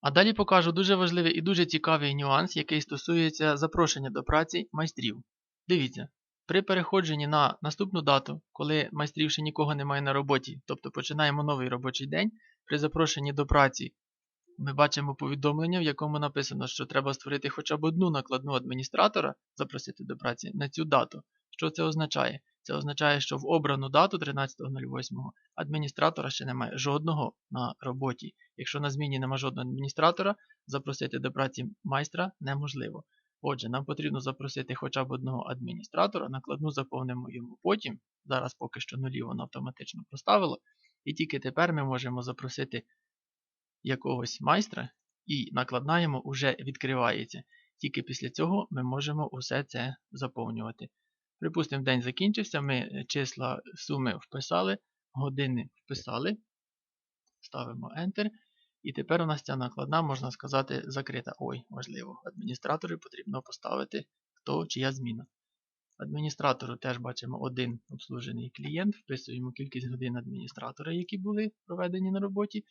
А далі покажу дуже важливий і дуже цікавий нюанс, який стосується запрошення до праці майстрів. Дивіться, при переходженні на наступну дату, коли майстрів ще нікого немає на роботі, тобто починаємо новий робочий день, при запрошенні до праці ми бачимо повідомлення, в якому написано, що треба створити хоча б одну накладну адміністратора, запросити до праці на цю дату. Що це означає? Це означає, що в обрану дату 13.08 адміністратора ще немає жодного на роботі. Якщо на зміні немає жодного адміністратора, запросити до праці майстра неможливо. Отже, нам потрібно запросити хоча б одного адміністратора, накладну заповнимо йому потім. Зараз поки що нулі воно автоматично поставило. І тільки тепер ми можемо запросити якогось майстра, і накладна йому вже відкривається. Tільки після цього ми можемо усе це заповнювати. Припустимо, день закінчився, ми числа суми вписали, години вписали, ставимо Enter. І тепер у нас ця накладна, можна сказати, закрита. Ой, важливо, адміністратору потрібно поставити хто чия зміна. Адміністратору теж бачимо один обслужений клієнт, вписуємо кількість годин адміністратора, які були проведені на роботі.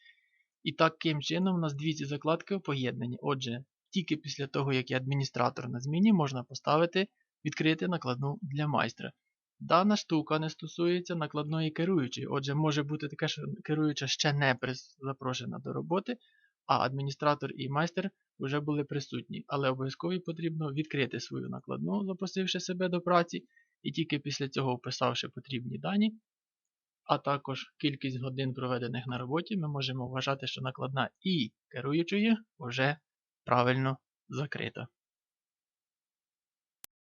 І таким чином у нас дві ці закладки поєднані. Отже, тільки після того, як є адміністратор на зміні, можна поставити відкрити накладну для майстра. Дана штука не стосується накладної керуючої. Отже, може бути таке, що керуюча ще не запрошена до роботи, а адміністратор і майстер вже були присутні. Але обов'язково потрібно відкрити свою накладну, запросивши себе до праці, і тільки після цього вписавши потрібні дані, а також кількість годин проведених на роботі, ми можемо вважати, що накладна і керуючої вже правильно закрита.